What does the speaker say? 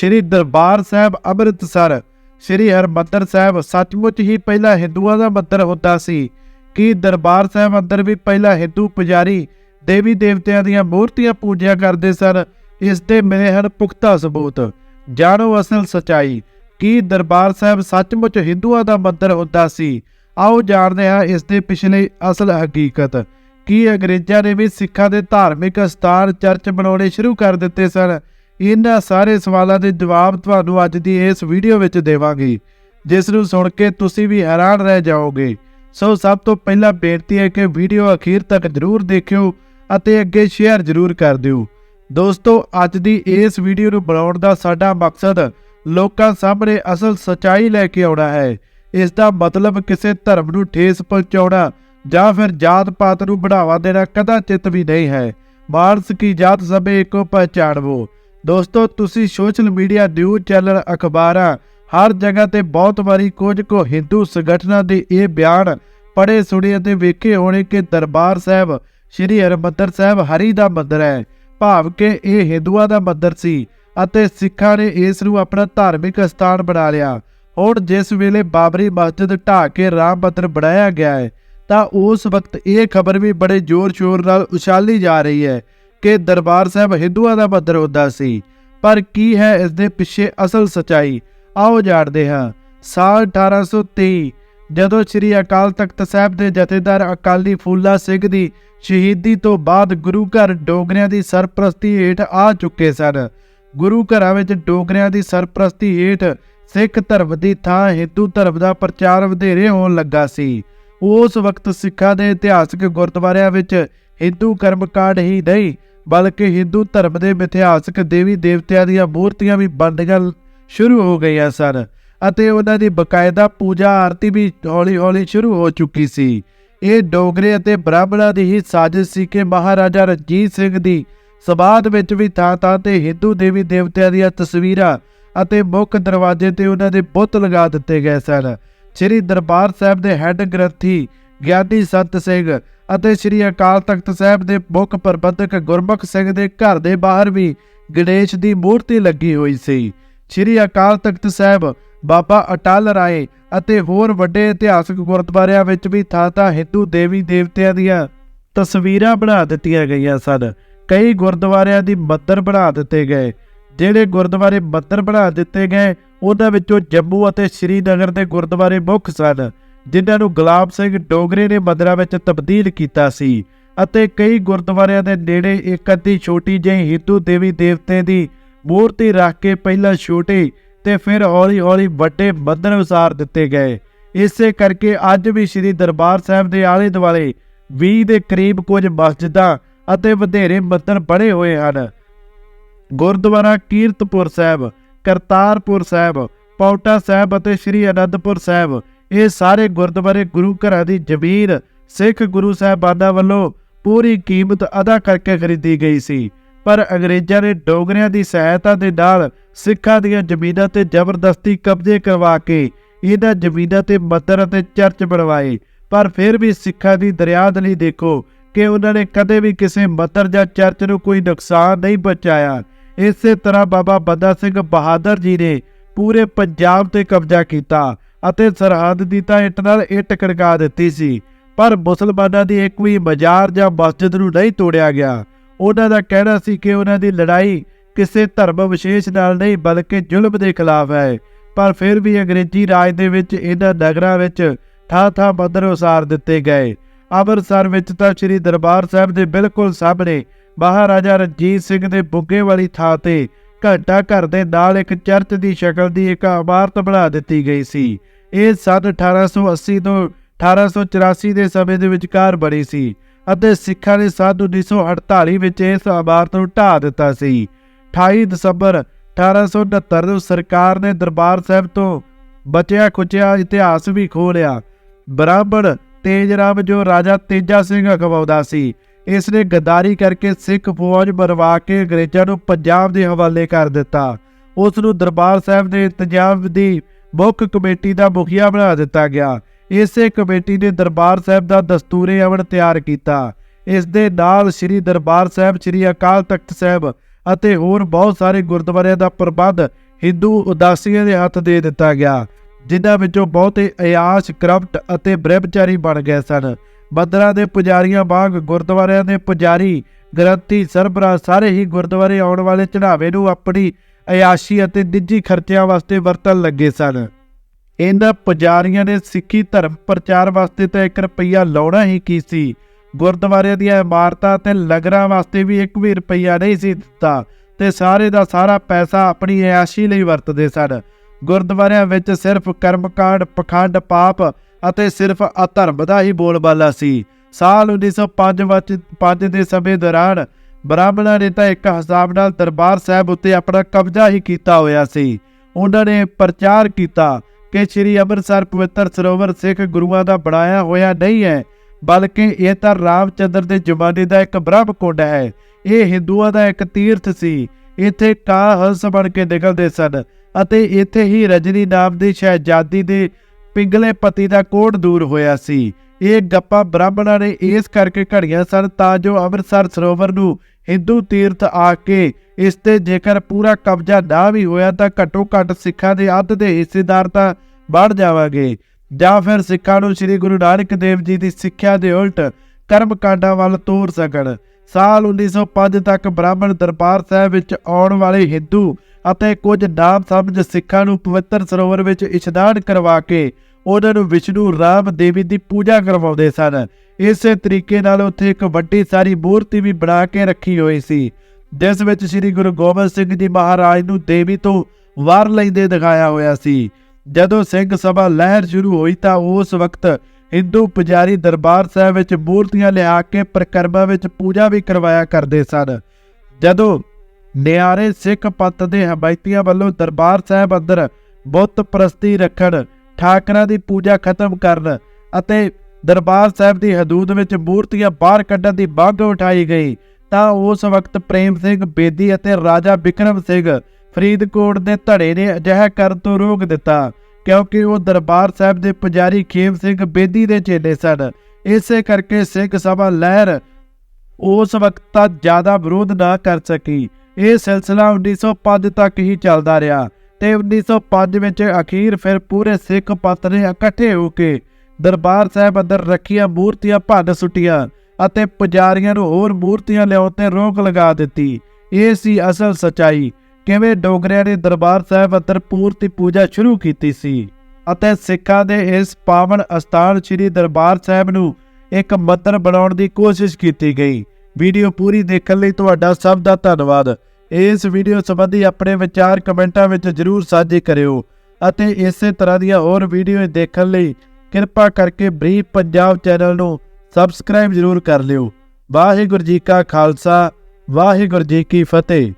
ਸ੍ਰੀ ਦਰਬਾਰ ਸਾਹਿਬ ਅੰਮ੍ਰਿਤਸਰ, ਸ੍ਰੀ ਹਰਮੰਦਰ ਸਾਹਿਬ ਸੱਚਮੁੱਚ ਹੀ ਪਹਿਲਾਂ ਹਿੰਦੂਆਂ ਦਾ ਮੰਦਰ ਹੁੰਦਾ ਸੀ। ਕਿ ਦਰਬਾਰ ਸਾਹਿਬ ਅੰਦਰ ਵੀ ਪਹਿਲਾਂ ਹਿੰਦੂ ਪੁਜਾਰੀ ਦੇਵੀ ਦੇਵਤਿਆਂ ਦੀਆਂ ਮੂਰਤੀਆਂ ਪੂਜਿਆ ਕਰਦੇ ਸਨ, ਇਸ ਦੇ ਮਿਲੇ ਹਨ ਪੁਖਤਾ ਸਬੂਤ। ਜਾਣੋ ਅਸਲ ਸਚਾਈ, ਕੀ ਦਰਬਾਰ ਸਾਹਿਬ ਸੱਚਮੁੱਚ ਹਿੰਦੂਆਂ ਦਾ ਮੰਦਰ ਹੁੰਦਾ ਸੀ? ਆਓ ਜਾਣਦੇ ਹਾਂ ਇਸ ਦੇ ਪਿਛਲੇ ਅਸਲ ਹਕੀਕਤ। ਕੀ ਅੰਗਰੇਜ਼ਾਂ ਨੇ ਵੀ ਸਿੱਖਾਂ ਦੇ ਧਾਰਮਿਕ ਸਥਾਨ ਚਰਚ ਬਣਾਉਣੇ ਸ਼ੁਰੂ ਕਰ ਦਿੱਤੇ ਸਨ? ਇਹਨਾਂ ਸਾਰੇ ਸਵਾਲਾਂ ਦੇ ਜਵਾਬ ਤੁਹਾਨੂੰ ਅੱਜ ਦੀ ਇਸ ਵੀਡੀਓ ਵਿੱਚ ਦੇਵਾਂਗੇ, ਜਿਸ ਨੂੰ ਸੁਣ ਕੇ ਤੁਸੀਂ ਵੀ ਹੈਰਾਨ ਰਹਿ ਜਾਓਗੇ। ਸੋ ਸਭ ਤੋਂ ਪਹਿਲਾਂ ਬੇਨਤੀ ਹੈ ਕਿ ਵੀਡੀਓ ਅਖੀਰ ਤੱਕ ਜ਼ਰੂਰ ਦੇਖਿਓ ਅਤੇ ਅੱਗੇ ਸ਼ੇਅਰ ਜ਼ਰੂਰ ਕਰ ਦਿਓ। ਦੋਸਤੋ, ਅੱਜ ਦੀ ਇਸ ਵੀਡੀਓ ਨੂੰ ਬਣਾਉਣ ਦਾ ਸਾਡਾ ਮਕਸਦ ਲੋਕਾਂ ਸਾਹਮਣੇ ਅਸਲ ਸਚਾਈ ਲੈ ਕੇ ਆਉਣਾ ਹੈ। ਇਸ ਦਾ ਮਤਲਬ ਕਿਸੇ ਧਰਮ ਨੂੰ ਠੇਸ ਪਹੁੰਚਾਉਣਾ ਜਾਂ ਫਿਰ ਜਾਤ ਪਾਤ ਨੂੰ ਬੜਾਵਾ ਦੇਣਾ ਕਦਾਚਿਤ ਵੀ ਨਹੀਂ ਹੈ। ਮਾਨਸ ਕੀ ਜਾਤ ਸਭੇ ਇੱਕੋ ਪਹਿਚਾਣਵੋ ਦੋਸਤੋ, ਤੁਸੀਂ ਸੋਸ਼ਲ ਮੀਡੀਆ ਨਿਊਜ਼ ਚੈਨਲ ਅਖਬਾਰਾਂ ਹਰ ਜਗ੍ਹਾ ਤੇ ਬਹੁਤ ਵਾਰੀ ਕੁਝ ਕੋ ਹਿੰਦੂ ਸੰਗਠਨਾਂ ਦੇ ਇਹ ਬਿਆਨ ਪੜੇ ਸੁਣੇ ਅਤੇ ਵੇਖੇ ਹੋਣੇ ਕਿ ਦਰਬਾਰ ਸਾਹਿਬ, ਸ੍ਰੀ ਹਰਿਮੰਦਰ ਸਾਹਿਬ ਹਰੀ ਦਾ ਮੰਦਰ ਹੈ। ਭਾਵ ਕਿ ਇਹ ਹਿੰਦੂਆਂ ਦਾ ਮੰਦਰ ਸੀ ਅਤੇ ਸਿੱਖਾਂ ਨੇ ਇਸ ਨੂੰ ਆਪਣਾ ਧਾਰਮਿਕ ਸਥਾਨ ਬਣਾ ਲਿਆ। ਹੁਣ ਜਿਸ ਵੇਲੇ ਬਾਬਰੀ ਮਸਜਿਦ ਢਾਹ ਕੇ ਰਾਮ ਮੰਦਰ ਬਣਾਇਆ ਗਿਆ ਹੈ, ਤਾਂ ਉਸ ਵਕਤ ਇਹ ਖਬਰ ਵੀ ਬੜੇ ਜ਼ੋਰ-ਸ਼ੋਰ ਨਾਲ ਉਛਾਲੀ ਜਾ ਰਹੀ ਹੈ। ਕਿ ਦਰਬਾਰ ਸਾਹਿਬ ਹਿੰਦੂਆਂ ਦਾ ਪੱਧਰ ਹੁੰਦਾ ਸੀ। ਪਰ ਕੀ ਹੈ ਇਸ ਦੇ ਪਿੱਛੇ ਅਸਲ ਸਚਾਈ? ਆਓ ਜਾਣਦੇ ਹਾਂ। ਸਾਲ 1823 ਜਦੋਂ ਸ੍ਰੀ ਅਕਾਲ ਤਖਤ ਸਾਹਿਬ ਦੇ ਜਥੇਦਾਰ ਅਕਾਲੀ ਫੂਲਾ ਸਿੰਘ ਦੀ ਸ਼ਹੀਦੀ ਤੋਂ ਬਾਅਦ ਗੁਰੂ ਘਰ ਡੋਗਰਿਆਂ ਦੀ ਸਰਪ੍ਰਸਤੀ ਹੇਠ ਆ ਚੁੱਕੇ ਸਨ। ਗੁਰੂ ਘਰਾਂ ਵਿੱਚ ਡੋਗਰਿਆਂ ਦੀ ਸਰਪ੍ਰਸਤੀ ਹੇਠ ਸਿੱਖ ਧਰਮ ਦੀ ਥਾਂ ਹਿੰਦੂ ਧਰਮ ਦਾ ਪ੍ਰਚਾਰ ਵਧੇਰੇ ਹੋਣ ਲੱਗਾ ਸੀ। ਉਸ ਵਕਤ ਸਿੱਖਾਂ ਦੇ ਇਤਿਹਾਸਕ ਗੁਰਦੁਆਰਿਆਂ ਵਿੱਚ ਹਿੰਦੂ ਕਰਮਕਾਂਡ ਹੀ ਨਹੀਂ, ਬਲਕਿ ਹਿੰਦੂ ਧਰਮ ਦੇ ਮਿਥਿਹਾਸਕ ਦੇਵੀ ਦੇਵਤਿਆਂ ਦੀਆਂ ਮੂਰਤੀਆਂ ਵੀ ਬਣਨੀਆਂ ਸ਼ੁਰੂ ਹੋ ਗਈਆਂ ਸਨ ਅਤੇ ਉਹਨਾਂ ਦੀ ਬਕਾਇਦਾ ਪੂਜਾ ਆਰਤੀ ਵੀ ਹੌਲੀ-ਹੌਲੀ ਸ਼ੁਰੂ ਹੋ ਚੁੱਕੀ ਸੀ। ਇਹ ਡੋਗਰੇ ਅਤੇ ਬ੍ਰਾਹਮਣਾਂ ਦੀ ਹੀ ਸਾਜ਼ਿਸ਼ ਸੀ ਕਿ ਮਹਾਰਾਜਾ ਰਣਜੀਤ ਸਿੰਘ ਦੀ ਸਮਾਧ ਵਿੱਚ ਵੀ ਥਾਂ-ਥਾਂ ਤੇ ਹਿੰਦੂ ਦੇਵੀ ਦੇਵਤਿਆਂ ਦੀਆਂ ਤਸਵੀਰਾਂ ਅਤੇ ਮੁੱਖ ਦਰਵਾਜ਼ੇ ਤੇ ਉਹਨਾਂ ਦੇ ਬੁੱਤ ਲਗਾ ਦਿੱਤੇ ਗਏ ਸਨ। ਸ੍ਰੀ ਦਰਬਾਰ ਸਾਹਿਬ ਦੇ ਹੈੱਡ ਗ੍ਰੰਥੀ ਗਿਆਨੀ ਸੰਤ ਸਿੰਘ ਅਤੇ ਸ੍ਰੀ ਅਕਾਲ ਤਖਤ ਸਾਹਿਬ ਦੇ ਮੁੱਖ ਪ੍ਰਬੰਧਕ ਗੁਰਮੁਖ ਸਿੰਘ ਦੇ ਘਰ ਦੇ ਬਾਹਰ ਵੀ ਗਣੇਸ਼ ਦੀ ਮੂਰਤੀ ਲੱਗੀ ਹੋਈ ਸੀ। ਸ੍ਰੀ ਅਕਾਲ ਤਖਤ ਸਾਹਿਬ, ਬਾਬਾ ਅਟਲ ਰਾਏ ਅਤੇ ਹੋਰ ਵੱਡੇ ਇਤਿਹਾਸਕ ਗੁਰਦੁਆਰਿਆਂ ਵਿੱਚ ਵੀ ਥਾਂ-ਥਾਂ ਹਿੰਦੂ ਦੇਵੀ ਦੇਵਤਿਆਂ ਦੀਆਂ ਤਸਵੀਰਾਂ ਬਣਾ ਦਿੱਤੀਆਂ ਗਈਆਂ ਸਨ। ਕਈ ਗੁਰਦੁਆਰਿਆਂ ਦੀ ਮੰਦਰ ਬਣਾ ਦਿੱਤੇ ਗਏ। ਜਿਹੜੇ ਗੁਰਦੁਆਰੇ ਮੰਦਰ ਬਣਾ ਦਿੱਤੇ ਗਏ, ਉਹਨਾਂ ਵਿੱਚੋਂ ਜੰਮੂ ਅਤੇ ਸ੍ਰੀਨਗਰ ਦੇ ਗੁਰਦੁਆਰੇ ਮੁੱਖ ਸਨ। ਜਿਨ੍ਹਾਂ ਨੂੰ ਗੁਲਾਬ ਸਿੰਘ ਡੋਗਰੇ ਨੇ ਮੰਦਰਾਂ ਵਿੱਚ ਤਬਦੀਲ ਕੀਤਾ ਸੀ ਅਤੇ ਕਈ ਗੁਰਦੁਆਰਿਆਂ ਦੇ ਨੇੜੇ ਇੱਕ ਅੱਧੀ ਛੋਟੀ ਜਿਹੀ ਹਿੰਦੂ ਦੇਵੀ ਦੇਵਤੇ ਦੀ ਮੂਰਤੀ ਰੱਖ ਕੇ ਪਹਿਲਾਂ ਛੋਟੇ ਤੇ ਫਿਰ ਹੌਲੀ-ਹੌਲੀ ਵੱਡੇ ਮੰਦਰ ਉਸਾਰ ਦਿੱਤੇ ਗਏ। ਇਸੇ ਕਰਕੇ ਅੱਜ ਵੀ ਸ੍ਰੀ ਦਰਬਾਰ ਸਾਹਿਬ ਦੇ ਆਲੇ ਦੁਆਲੇ 20 ਦੇ ਕਰੀਬ ਕੁਝ ਮਸਜਿਦਾਂ ਅਤੇ ਵਧੇਰੇ ਮੰਦਰ ਬਣੇ ਹੋਏ ਹਨ। ਗੁਰਦੁਆਰਾ ਕੀਰਤਪੁਰ ਸਾਹਿਬ, ਕਰਤਾਰਪੁਰ ਸਾਹਿਬ, ਪੌਟਾ ਸਾਹਿਬ ਅਤੇ ਸ੍ਰੀ ਅਨੰਦਪੁਰ ਸਾਹਿਬ ਇਹ ਸਾਰੇ ਗੁਰਦੁਆਰੇ ਗੁਰੂ ਘਰਾਂ ਦੀ ਜ਼ਮੀਨ ਸਿੱਖ ਗੁਰੂ ਸਾਹਿਬਾਨਾਂ ਵੱਲੋਂ ਪੂਰੀ ਕੀਮਤ ਅਦਾ ਕਰਕੇ ਖਰੀਦੀ ਗਈ ਸੀ। ਪਰ ਅੰਗਰੇਜ਼ਾਂ ਨੇ ਡੋਗਰਿਆਂ ਦੀ ਸਹਾਇਤਾ ਦੇ ਨਾਲ ਸਿੱਖਾਂ ਦੀਆਂ ਜ਼ਮੀਨਾਂ ਤੇ ਜ਼ਬਰਦਸਤੀ ਕਬਜ਼ੇ ਕਰਵਾ ਕੇ ਇਹਨਾਂ ਜ਼ਮੀਨਾਂ ਤੇ ਮੰਦਰ ਅਤੇ ਚਰਚ ਬਣਵਾਏ। ਪਰ ਫਿਰ ਵੀ ਸਿੱਖਾਂ ਦੀ ਦਰਿਆਦਲੀ ਦੇਖੋ ਕਿ ਉਹਨਾਂ ਨੇ ਕਦੇ ਵੀ ਕਿਸੇ ਮੰਦਰ ਜਾਂ ਚਰਚ ਨੂੰ ਕੋਈ ਨੁਕਸਾਨ ਨਹੀਂ ਪਹੁੰਚਾਇਆ। ਇਸੇ ਤਰ੍ਹਾਂ ਬਾਬਾ ਬੰਦਾ ਸਿੰਘ ਬਹਾਦਰ ਜੀ ਨੇ ਪੂਰੇ ਪੰਜਾਬ ਤੇ ਕਬਜ਼ਾ ਕੀਤਾ। ਅਤੇ ਸਰਹੱਦ ਦੀ ਤਾਂ ਇੱਟ ਨਾਲ ਇੱਟ ਖੜਕਾ ਦਿੱਤੀ ਸੀ, ਪਰ ਮੁਸਲਮਾਨਾਂ ਦੀ ਇੱਕ ਵੀ ਮਜ਼ਾਰ ਜਾਂ ਮਸਜਿਦ ਨੂੰ ਨਹੀਂ ਤੋੜਿਆ ਗਿਆ। ਉਹਨਾਂ ਦਾ ਕਹਿਣਾ ਸੀ ਕਿ ਉਹਨਾਂ ਦੀ ਲੜਾਈ ਕਿਸੇ ਧਰਮ ਵਿਸ਼ੇਸ਼ ਨਾਲ ਨਹੀਂ, ਬਲਕਿ ਜ਼ੁਲਮ ਦੇ ਖਿਲਾਫ ਹੈ। ਪਰ ਫਿਰ ਵੀ ਅੰਗਰੇਜ਼ੀ ਰਾਜ ਦੇ ਵਿੱਚ ਇਹਨਾਂ ਨਗਰਾਂ ਵਿੱਚ ਥਾਂ-ਥਾਂ ਮੰਦਰ ਉਸਾਰ ਦਿੱਤੇ ਗਏ। ਅੰਮ੍ਰਿਤਸਰ ਵਿੱਚ ਤਾਂ ਸ੍ਰੀ ਦਰਬਾਰ ਸਾਹਿਬ ਦੇ ਬਿਲਕੁਲ ਸਾਹਮਣੇ ਮਹਾਰਾਜਾ ਰਣਜੀਤ ਸਿੰਘ ਦੇ ਬੁੱਗੇ ਵਾਲੀ ਥਾਂ ਤੇ ਘੰਟਾ ਘਰ ਦੇ ਨਾਲ ਇੱਕ ਚਰਚ ਦੀ ਸ਼ਕਲ ਦੀ ਇੱਕ ਇਮਾਰਤ ਬਣਾ ਦਿੱਤੀ ਗਈ ਸੀ। ਇਹ ਸਨ 1880 ਤੋਂ 1884 ਦੇ ਸਮੇਂ ਦੇ ਵਿਚਕਾਰ ਬਣੀ ਸੀ ਅਤੇ ਸਿੱਖਾਂ ਨੇ ਸਨ 1948 ਵਿੱਚ ਇਸ ਇਮਾਰਤ ਨੂੰ ਢਾਹ ਦਿੱਤਾ ਸੀ। 28 ਦਸੰਬਰ 1869 ਨੂੰ ਸਰਕਾਰ ਨੇ ਦਰਬਾਰ ਸਾਹਿਬ ਤੋਂ ਬਚਿਆ ਖੁਚਿਆ ਇਤਿਹਾਸ ਵੀ ਖੋਲਿਆ ਬ੍ਰਾਹਮਣ ਤੇਜਰਾਮ ਜੋ ਰਾਜਾ ਤੇਜਾ ਸਿੰਘ ਅਖਵਾਉਂਦਾ ਸੀ ਇਸ ਨੇ ਗਦਾਰੀ ਕਰਕੇ ਸਿੱਖ ਫੌਜ ਬਰਵਾ ਕੇ ਅੰਗਰੇਜ਼ਾਂ ਨੂੰ ਪੰਜਾਬ ਦੇ ਹਵਾਲੇ ਕਰ ਦਿੱਤਾ। ਉਸ ਨੂੰ ਦਰਬਾਰ ਸਾਹਿਬ ਦੇ ਇੰਤਜ਼ਾਮ ਦੀ ਮੁੱਖ ਕਮੇਟੀ ਦਾ ਮੁਖੀਆ ਬਣਾ ਦਿੱਤਾ ਗਿਆ। ਇਸੇ ਕਮੇਟੀ ਨੇ ਦਰਬਾਰ ਸਾਹਿਬ ਦਾ ਦਸਤੂਰੇ ਅਮਨ ਤਿਆਰ ਕੀਤਾ। ਇਸ ਦੇ ਨਾਲ ਸ੍ਰੀ ਦਰਬਾਰ ਸਾਹਿਬ, ਸ੍ਰੀ ਅਕਾਲ ਤਖਤ ਸਾਹਿਬ ਅਤੇ ਹੋਰ ਬਹੁਤ ਸਾਰੇ ਗੁਰਦੁਆਰਿਆਂ ਦਾ ਪ੍ਰਬੰਧ ਹਿੰਦੂ ਉਦਾਸੀਆਂ ਦੇ ਹੱਥ ਦੇ ਦਿੱਤਾ ਗਿਆ, ਜਿਨ੍ਹਾਂ ਵਿੱਚੋਂ ਬਹੁਤੇ ਅਯਾਸ਼, ਕਰਪਟ ਅਤੇ ਬ੍ਰਹਮਚਾਰੀ ਬਣ ਗਏ ਸਨ। ਮੰਦਰਾਂ ਦੇ ਪੁਜਾਰੀਆਂ ਵਾਂਗ ਗੁਰਦੁਆਰਿਆਂ ਦੇ ਪੁਜਾਰੀ ਗ੍ਰੰਥੀ ਸਰਬਰਾਹ ਸਾਰੇ ਹੀ ਗੁਰਦੁਆਰੇ ਆਉਣ ਵਾਲੇ ਚੜਾਵੇ ਨੂੰ ਆਪਣੀ ਅਯਾਸ਼ੀ ਅਤੇ ਨਿੱਜੀ ਖਰਚਿਆਂ ਵਾਸਤੇ ਵਰਤਣ ਲੱਗੇ ਸਨ। ਇਹਨਾਂ ਪੁਜਾਰੀਆਂ ਨੇ ਸਿੱਖੀ ਧਰਮ ਪ੍ਰਚਾਰ ਵਾਸਤੇ ਤਾਂ 1 ਰੁਪਈਆ ਲਾਉਣਾ ਹੀ ਕੀ ਸੀ? ਗੁਰਦੁਆਰਿਆਂ ਦੀਆਂ ਇਮਾਰਤਾਂ ਤੇ ਲਗਰਾਂ ਵਾਸਤੇ ਵੀ 1 ਵੀ ਰੁਪਈਆ ਨਹੀਂ ਸੀ ਦਿੱਤਾ ਤੇ ਸਾਰੇ ਦਾ ਸਾਰਾ ਪੈਸਾ ਆਪਣੀ ਅਯਾਸ਼ੀ ਲਈ ਵਰਤਦੇ ਸਨ। ਗੁਰਦੁਆਰਿਆਂ ਵਿੱਚ ਸਿਰਫ ਕਰਮਕਾਂਡ, ਪਖੰਡ, ਪਾਪ ਅਤੇ ਸਿਰਫ ਅਧਰਮ ਦਾ ਹੀ ਬੋਲਬਾਲਾ ਸੀ। ਸਾਲ 1905 ਵਿੱਚ, ਪੰਜ ਦੇ ਸਮੇਂ ਦੌਰਾਨ ਬ੍ਰਾਹਮਣਾਂ ਨੇ ਤਾਂ ਇੱਕ ਹਿਸਾਬ ਨਾਲ ਦਰਬਾਰ ਸਾਹਿਬ ਉੱਤੇ ਆਪਣਾ ਕਬਜ਼ਾ ਹੀ ਕੀਤਾ ਹੋਇਆ ਸੀ। ਉਹਨਾਂ ਨੇ ਪ੍ਰਚਾਰ ਕੀਤਾ ਕਿ ਸ੍ਰੀ ਅੰਮ੍ਰਿਤਸਰ ਪਵਿੱਤਰ ਸਰੋਵਰ ਸਿੱਖ ਗੁਰੂਆਂ ਦਾ ਬਣਾਇਆ ਹੋਇਆ ਨਹੀਂ ਹੈ, ਬਲਕਿ ਇਹ ਤਾਂ ਰਾਮਚੰਦਰ ਦੇ ਜ਼ਮਾਨੇ ਦਾ ਇੱਕ ਬ੍ਰਹਮ ਕੁੰਡ ਹੈ। ਇਹ ਹਿੰਦੂਆਂ ਦਾ ਇੱਕ ਤੀਰਥ ਸੀ। ਇੱਥੇ ਕਾਂ ਹੰਸ ਬਣ ਕੇ ਨਿਕਲਦੇ ਸਨ ਅਤੇ ਇੱਥੇ ਹੀ ਰਜਨੀ ਨਾਮ ਦੀ ਸ਼ਹਿਜ਼ਾਦੀ ਦੇ ਪਿੰਗਲੇ ਪਤੀ ਦਾ ਕੋੜ ਦੂਰ ਹੋਇਆ ਸੀ। ਇਹ ਗੱਪਾਂ ਬ੍ਰਾਹਮਣਾਂ ਨੇ ਇਸ ਕਰਕੇ ਘੜੀਆਂ ਸਨ ਤਾਂ ਜੋ ਅੰਮ੍ਰਿਤਸਰ ਸਰੋਵਰ ਨੂੰ ਹਿੰਦੂ ਤੀਰਥ ਆ ਕੇ ਇਸ ਤੇ ਜੇਕਰ ਪੂਰਾ ਕਬਜ਼ਾ ਨਾ ਵੀ ਹੋਇਆ ਤਾਂ ਘੱਟੋ ਘੱਟ ਸਿੱਖਾਂ ਦੇ ਅੱਧ ਦੇ ਹਿੱਸੇਦਾਰ ਤਾਂ ਬਣ ਜਾਵਾਂਗੇ। ਜਾਂ ਫਿਰ ਸਿੱਖਾਂ ਨੂੰ ਸ੍ਰੀ ਗੁਰੂ ਨਾਨਕ ਦੇਵ ਜੀ ਦੀ ਸਿੱਖਿਆ ਦੇ ਉਲਟ ਕਰਮ ਕਾਂਡਾਂ ਵੱਲ ਤੋਰ ਸਕਣ। ਸਾਲ 1905 ਤੱਕ ਬ੍ਰਾਹਮਣ ਦਰਬਾਰ ਸਾਹਿਬ ਵਿੱਚ ਆਉਣ ਵਾਲੇ ਹਿੰਦੂ ਅਤੇ ਕੁਝ ਨਾਮ ਸਮਝ ਸਿੱਖਾਂ ਨੂੰ ਪਵਿੱਤਰ ਸਰੋਵਰ ਵਿੱਚ ਇਸ਼ਨਾਨ ਕਰਵਾ ਕੇ ਉਹਨਾਂ ਨੂੰ ਵਿਸ਼ਨੂੰ ਰਾਮ ਦੇਵੀ ਦੀ ਪੂਜਾ ਕਰਵਾਉਂਦੇ ਸਨ। ਇਸੇ ਤਰੀਕੇ ਨਾਲ ਉੱਥੇ ਇੱਕ ਵੱਡੀ ਸਾਰੀ ਮੂਰਤੀ ਵੀ ਬਣਾ ਕੇ ਰੱਖੀ ਹੋਈ ਸੀ, ਜਿਸ ਵਿੱਚ ਸ੍ਰੀ ਗੁਰੂ ਗੋਬਿੰਦ ਸਿੰਘ ਜੀ ਮਹਾਰਾਜ ਨੂੰ ਦੇਵੀ ਤੋਂ ਵਾਰ ਲੈਂਦੇ ਦਿਖਾਇਆ ਹੋਇਆ ਸੀ। ਜਦੋਂ ਸਿੰਘ ਸਭਾ ਲਹਿਰ ਸ਼ੁਰੂ ਹੋਈ ਤਾਂ ਉਸ ਵਕਤ ਹਿੰਦੂ ਪੁਜਾਰੀ ਦਰਬਾਰ ਸਾਹਿਬ ਵਿੱਚ ਮੂਰਤੀਆਂ ਲਿਆ ਕੇ ਪ੍ਰਕਰਮਾਂ ਵਿੱਚ ਪੂਜਾ ਵੀ ਕਰਵਾਇਆ ਕਰਦੇ ਸਨ। ਜਦੋਂ ਨਿਆਰੇ ਸਿੱਖ ਪੰਥ ਦੇ ਹਮਾਇਤੀਆਂ ਵੱਲੋਂ ਦਰਬਾਰ ਸਾਹਿਬ ਅੰਦਰ ਬੁੱਤ ਪ੍ਰਸਤੀ ਰੱਖਣ, ਠਾਕਰਾਂ ਦੀ ਪੂਜਾ ਖਤਮ ਕਰਨ ਅਤੇ ਦਰਬਾਰ ਸਾਹਿਬ ਦੀ ਹਦੂਦ ਵਿੱਚ ਮੂਰਤੀਆਂ ਬਾਹਰ ਕੱਢਣ ਦੀ ਮੰਗ ਉਠਾਈ ਗਈ, ਤਾਂ ਉਸ ਵਕਤ ਪ੍ਰੇਮ ਸਿੰਘ ਬੇਦੀ ਅਤੇ ਰਾਜਾ ਬਿਕਰਮ ਸਿੰਘ ਫਰੀਦਕੋਟ ਦੇ ਧੜੇ ਨੇ ਅਜਿਹਾ ਕਰਨ ਤੋਂ ਰੋਕ ਦਿੱਤਾ, ਕਿਉਂਕਿ ਉਹ ਦਰਬਾਰ ਸਾਹਿਬ ਦੇ ਪੁਜਾਰੀ ਖੇਮ ਸਿੰਘ ਬੇਦੀ ਦੇ ਚੇਲੇ ਸਨ। ਇਸੇ ਕਰਕੇ ਸਿੱਖ ਸਭਾ ਲਹਿਰ ਉਸ ਵਕਤ ਤੱਕ ਜ਼ਿਆਦਾ ਵਿਰੋਧ ਨਾ ਕਰ ਸਕੀ। ਇਹ ਸਿਲਸਿਲਾ 1905 ਤੱਕ ਹੀ ਚੱਲਦਾ ਰਿਹਾ ਤੇ 1905 ਵਿੱਚ ਅਖੀਰ ਫਿਰ ਪੂਰੇ ਸਿੱਖ ਪੰਥ ਨੇ ਇਕੱਠੇ ਹੋ ਕੇ ਦਰਬਾਰ ਸਾਹਿਬ ਅੰਦਰ ਰੱਖੀਆਂ ਮੂਰਤੀਆਂ ਭੰਨ ਸੁੱਟੀਆਂ ਅਤੇ ਪੁਜਾਰੀਆਂ ਨੂੰ ਹੋਰ ਮੂਰਤੀਆਂ ਲਿਆਉਣ ਤੇ ਰੋਕ ਲਗਾ ਦਿੱਤੀ। ਇਹ ਸੀ ਅਸਲ ਸਚਾਈ, ਕਿਵੇਂ ਡੋਗਰਿਆਂ ਨੇ ਦਰਬਾਰ ਸਾਹਿਬ ਅੰਦਰ ਪੂਰਤੀ ਪੂਜਾ ਸ਼ੁਰੂ ਕੀਤੀ ਸੀ ਅਤੇ ਸਿੱਖਾਂ ਦੇ ਇਸ ਪਾਵਨ ਅਸਥਾਨ ਸ੍ਰੀ ਦਰਬਾਰ ਸਾਹਿਬ ਨੂੰ ਇੱਕ ਮੰਦਰ ਬਣਾਉਣ ਦੀ ਕੋਸ਼ਿਸ਼ ਕੀਤੀ ਗਈ। ਵੀਡੀਓ ਪੂਰੀ ਦੇਖਣ ਲਈ ਤੁਹਾਡਾ ਸਭ ਦਾ ਧੰਨਵਾਦ। ਇਸ ਵੀਡੀਓ ਸੰਬੰਧੀ ਆਪਣੇ ਵਿਚਾਰ ਕਮੈਂਟਾਂ ਵਿੱਚ ਜਰੂਰ ਸਾਂਝੇ ਕਰਿਓ ਅਤੇ ਇਸੇ ਤਰ੍ਹਾਂ ਦੀਆਂ ਹੋਰ ਵੀਡੀਓ ਦੇਖਣ ਲਈ ਕਿਰਪਾ ਕਰਕੇ ਬਰੀਫ ਪੰਜਾਬ ਚੈਨਲ ਨੂੰ ਸਬਸਕ੍ਰਾਈਬ ਜਰੂਰ ਕਰ ਲਿਓ। ਵਾਹਿਗੁਰੂ ਜੀ ਕਾ ਖਾਲਸਾ, ਵਾਹਿਗੁਰੂ ਜੀ ਕੀ ਫਤਿਹ।